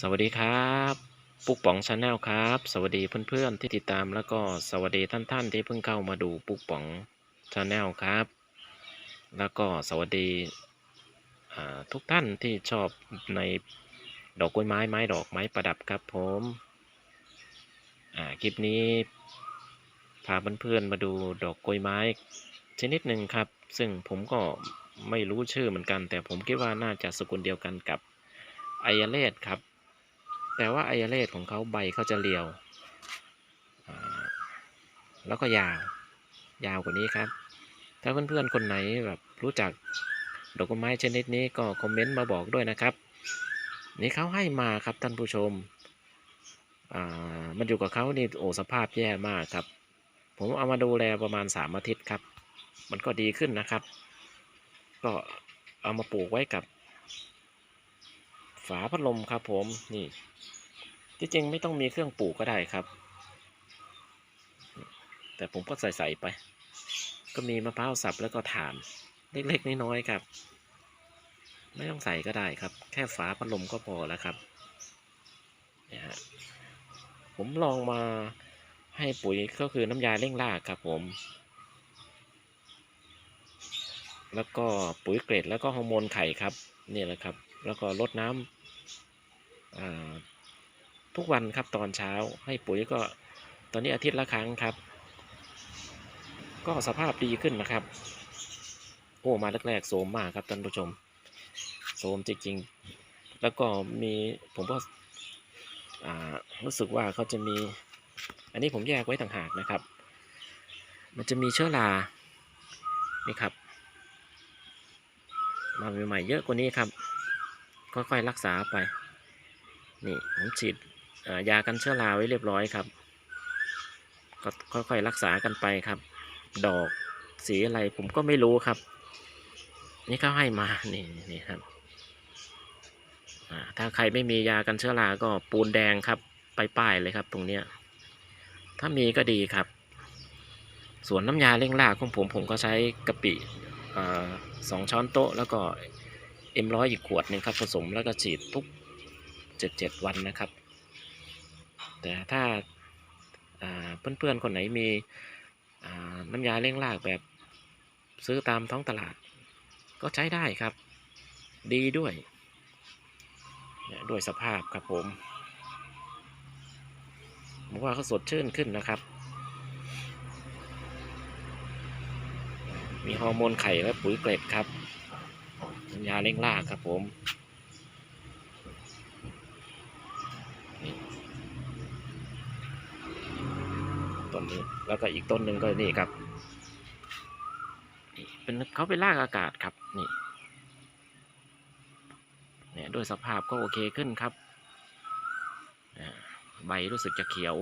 สวัสดีครับปุ๊กป๋องชาแนลครับ สวัสดีเพื่อนๆที่ติดตามแล้วก็สวัสดีท่านๆที่เพิ่งเข้ามาดูปุ๊กป๋องชาแนลครับ แล้วก็สวัสดีทุกท่านที่ชอบในดอกกล้วยไม้ไม้ดอกไม้ประดับครับผมคลิปนี้พาเพื่อนๆมาดูดอกกล้วยไม้ชนิดหนึ่งครับ ซึ่งผมก็ไม่รู้ชื่อเหมือนกัน แต่ผมคิดว่าน่าจะสกุลเดียวกันกับไอยเลดครับ แต่ว่าไอยเลดของเขาใบเขาจะเรียว แล้วก็ยาว ยาวกว่านี้ครับ ถ้าเพื่อนๆคนไหนแบบรู้จักดอกไม้ชนิดนี้ก็คอมเมนต์มาบอกด้วยนะครับ นี่เขาให้มาครับท่านผู้ชม มันอยู่กับเขานี่โอ้สภาพแย่มากครับ ผมเอามาดูแลประมาณสามอาทิตย์ครับ มันก็ดีขึ้นนะครับ ก็เอามาปลูกไว้กับ ฝาพัดลมครับผมนี่ที่จริงไม่ต้องมีเครื่องปลูกก็ได้ครับ แต่ผมก็ใส่ใส่ๆไป ก็มีมะพร้าวสับแล้วก็ถ่าน เล็กๆน้อยๆครับ ไม่ต้องใส่ก็ได้ครับ แค่ฝาพัดลมก็พอแล้วครับเนี่ยฮะผมลองมาให้ปุ๋ยก็คือน้ำยาเร่งรากครับผม แล้วก็ปุ๋ยเกรดแล้วก็ฮอร์โมนไข่ครับ นี่แหละครับ แล้วก็ลดน้ำอ่า ทุกวันครับตอนเช้าให้ปุ๋ยก็ตอนนี้อาทิตย์ละครั้งครับ ก็สภาพดีขึ้นนะครับ โอ้มาแรกๆโสมมากครับท่านผู้ชมโสมจริงๆ แล้วก็มีผมก็รู้สึกว่าเขาจะมี อันนี้ผมแยกไว้ต่างหากนะครับ มันจะมีเชื้อรานี่ครับมาใหม่ๆเยอะกว่านี้ครับ ค่อยๆรักษาไป นี่ผมฉีดยากันเชื้อราไว้เรียบร้อยครับ ก็ค่อยๆรักษากันไปครับ ดอกสีอะไรผมก็ไม่รู้ครับ นี่เขาให้มานี่นี่ครับถ้าใครไม่มียากันเชื้อราก็ปูนแดงครับ ไปป้ายเลยครับ ตรงเนี้ยถ้ามีก็ดีครับ ส่วนน้ำยาเร่งรากของผมผมก็ใช้กะปิสองช้อนโต๊ะ แล้วก็เอ็มร้อยอีกขวดหนึ่งครับผสมแล้วก็ฉีดทุก เจ็ดเจ็ดวันนะครับ แต่ถ้าเพื่อนๆคนไหนมีน้ำยาเร่งรากแบบซื้อตามท้องตลาด ก็ใช้ได้ครับ ดีด้วยเนี่ยด้วยสภาพครับผมผมว่าเขาสดชื่นขึ้นนะครับ มีฮอร์โมนไข่และปุ๋ยเกล็ดครับน้ำยาเร่งรากครับผม นี้ แล้วก็อีกต้นหนึ่งก็นี่ครับนี่เป็นเขาเป็นรากอากาศครับนี่เนี่ยด้วยสภาพก็โอเคขึ้นครับใบรู้สึกจะเขียว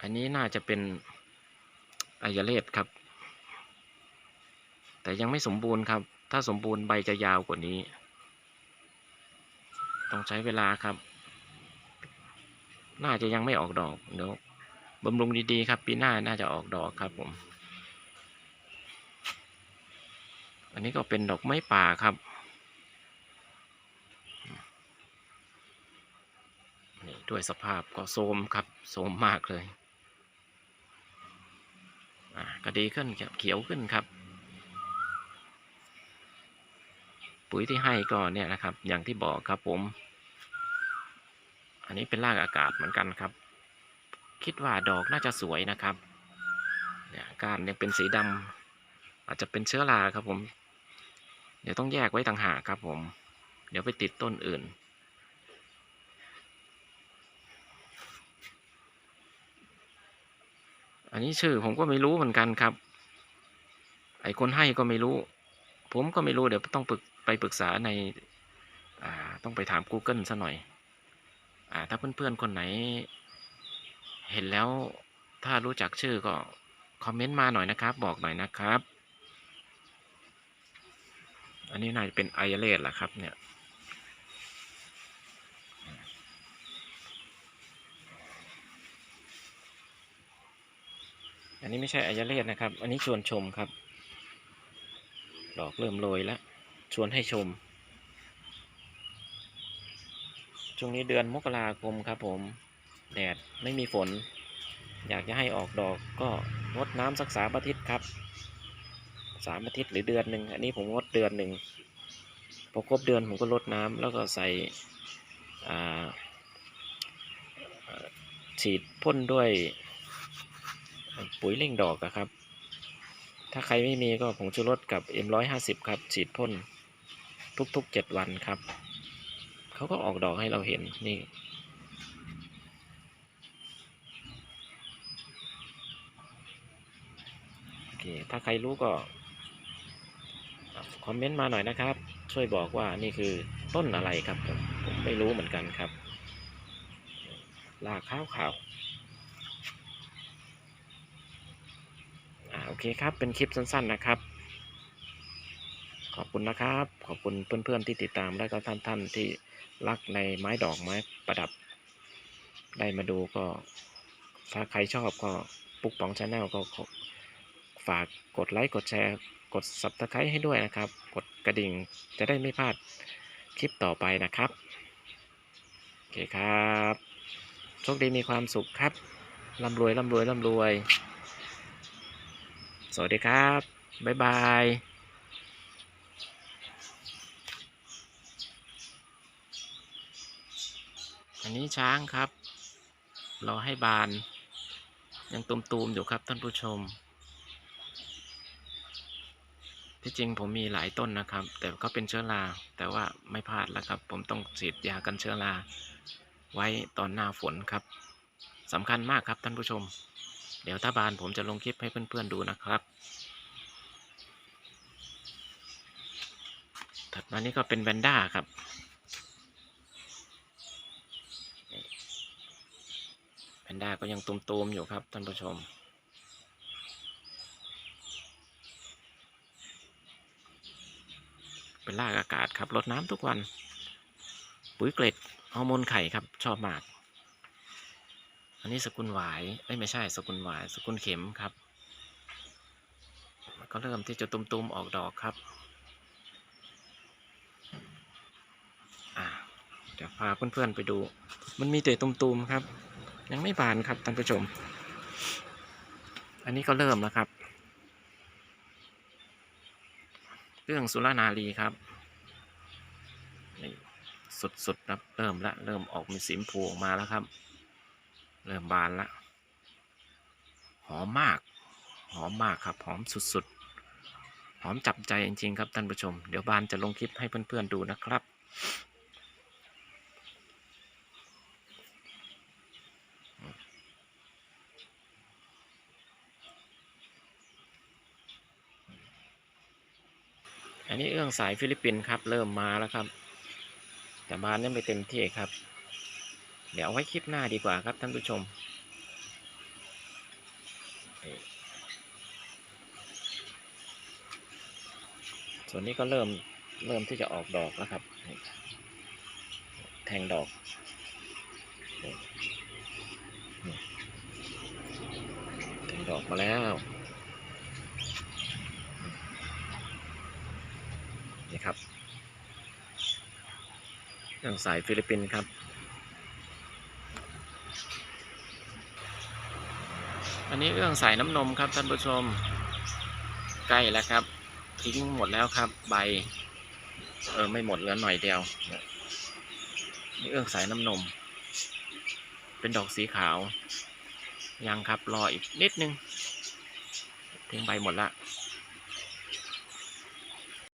อันนี้น่าจะเป็นอายเลดครับ แต่ยังไม่สมบูรณ์ครับ ถ้าสมบูรณ์ใบจะยาวกว่านี้ ต้องใช้เวลาครับ น่าจะยังไม่ออกดอกเดี๋ยวบำรุงดีๆครับ ปีหน้าน่าจะออกดอกครับผม อันนี้ก็เป็นดอกไม้ป่าครับนี่ด้วยสภาพก็โทมครับโทมมากเลยอ่าก็ดีขึ้นครับเขียวขึ้นครับ ปุ๋ยที่ให้ก็เนี่ยนะครับ อย่างที่บอกครับผม อันนี้เป็นรากอากาศเหมือนกันครับ คิดว่าดอกน่าจะสวยนะครับเนี่ยก้านยังเป็นสีดำอาจจะเป็นเชื้อราครับผม เดี๋ยวต้องแยกไว้ต่างหากครับผม เดี๋ยวไปติดต้นอื่น อันนี้ชื่อผมก็ไม่รู้เหมือนกันครับ ไอ้คนให้ก็ไม่รู้ ผมก็ไม่รู้เดี๋ยวต้องปรึกไปปรึกษาในาต้องไปถาม Google ซะหน่อย อ่าถ้าเพื่อนๆคนไหน เห็นแล้วถ้ารู้จักชื่อก็คอมเมนต์มาหน่อยนะครับ บอกหน่อยนะครับ อันนี้น่าจะเป็นไอเลสแหละครับเนี่ยอันนี้ไม่ใช่อายาเลสนะครับ อันนี้ชวนชมครับ ดอกเริ่มโรยแล้ว ชวนให้ชม ช่วงนี้เดือนมกราคมครับผมแดดไม่มีฝน อยากจะให้ออกดอกก็งดน้ำสักสามอาทิตย์ครับสามอาทิตย์หรือเดือนหนึ่งอันนี้ผมงดเดือนหนึ่งพอครบเดือนผมก็ลดน้ำแล้วก็ใส่ฉีดพ่นด้วยปุ๋ยเร่งดอกครับ ถ้าใครไม่มีก็ผงชูรสกับ M150 ครับ ฉีดพ่นทุกๆ 7 วันครับ เขาก็ออกดอกให้เราเห็นนี่โอเคถ้าใครรู้ก็คอมเมนต์มาหน่อยนะครับ ช่วยบอกว่านี่คือต้นอะไรครับผมผมไม่รู้เหมือนกันครับลากข้าวขาวอ่าโอเคครับ เป็นคลิปสั้นๆนะครับ ขอบคุณนะครับ ขอบคุณเพื่อนๆที่ติดตามและก็ท่านๆที่ รักในไม้ดอกไม้ประดับ ได้มาดูก็ ถ้าใครชอบก็ปุ๊กปองชาแนลก็ฝากกดไลค์กดแชร์ กด subscribe ให้ด้วยนะครับ กดกระดิ่งจะได้ไม่พลาดคลิปต่อไปนะครับ โอเคครับโชคดีมีความสุขครับร่ำรวยร่ำรวยร่ำรวย สวัสดีครับ บ๊ายบาย นนี้ช้างครับ เรอให้บาน ยังตุมๆอยู่ครับท่านผู้ชม ที่จริงผมมีหลายต้นนะครับ แต่ก็เป็นเชื้อรา แต่ว่าไม่พลาดแล้วครับ ผมต้องฉีดยากันเชื้อรา ไว้ตอนหน้าฝนครับสำคัญมากครับท่านผู้ชม เดี๋ยวถ้าบานผมจะลงคลิปให้เพื่อนๆดูนะครับ ถัดมานี้ก็เป็นแวนด้าครับ แพ นด้าก็ยังตุมๆอยู่ครับท่านผู้ชม เป็นรากอากาศครับรดน้ำทุกวัน ปุ๋ยเกล็ดฮอร์โมนไข่ครับชอบมาก อันนี้สกุลหวายเอ้ยไม่ใช่สกุลหวาย สกุลเข็มครับก็เริ่มที่จะตุมๆออกดอกครับอ่าเดี๋ยวพาเพื่อนๆไปดู มันมีแต่ตุมๆครับ ยังไม่บานครับท่านผู้ชม อันนี้ก็เริ่มแล้วครับ เรื่องสุรนารีครับนี่สุดๆครับเริ่มละเริ่มออกมีสีมพูออกมาแล้วครับ เริ่มบานละหอมมาก หอมมากครับ หอมสุดๆ หอมจับใจจริงๆครับท่านผู้ชม เดี๋ยวบานจะลงคลิปให้เพื่อนๆดูนะครับ อันนี้เอื้องสายฟิลิปปินส์ครับ เริ่มมาแล้วครับ แต่บานยังไม่เต็มที่ครับ เดี๋ยวเอาไว้คลิปหน้าดีกว่าครับท่านผู้ชม ส่วนนี้ก็เริ่มเริ่มที่จะออกดอกแล้วครับ แทงดอกแทงดอกมาแล้ว ครับเรื่องสายฟิลิปปินส์ครับ อันนี้เรื่องสายน้ำนมครับท่านผู้ชม ใกล้แล้วครับ ทิ้งหมดแล้วครับ ใบ เออไม่หมดเหลือหน่อยเดียวนี่เอื้องสายน้ำนม เป็นดอกสีขาว ยังครับรออีกนิดนึงทิ้งใบหมดละ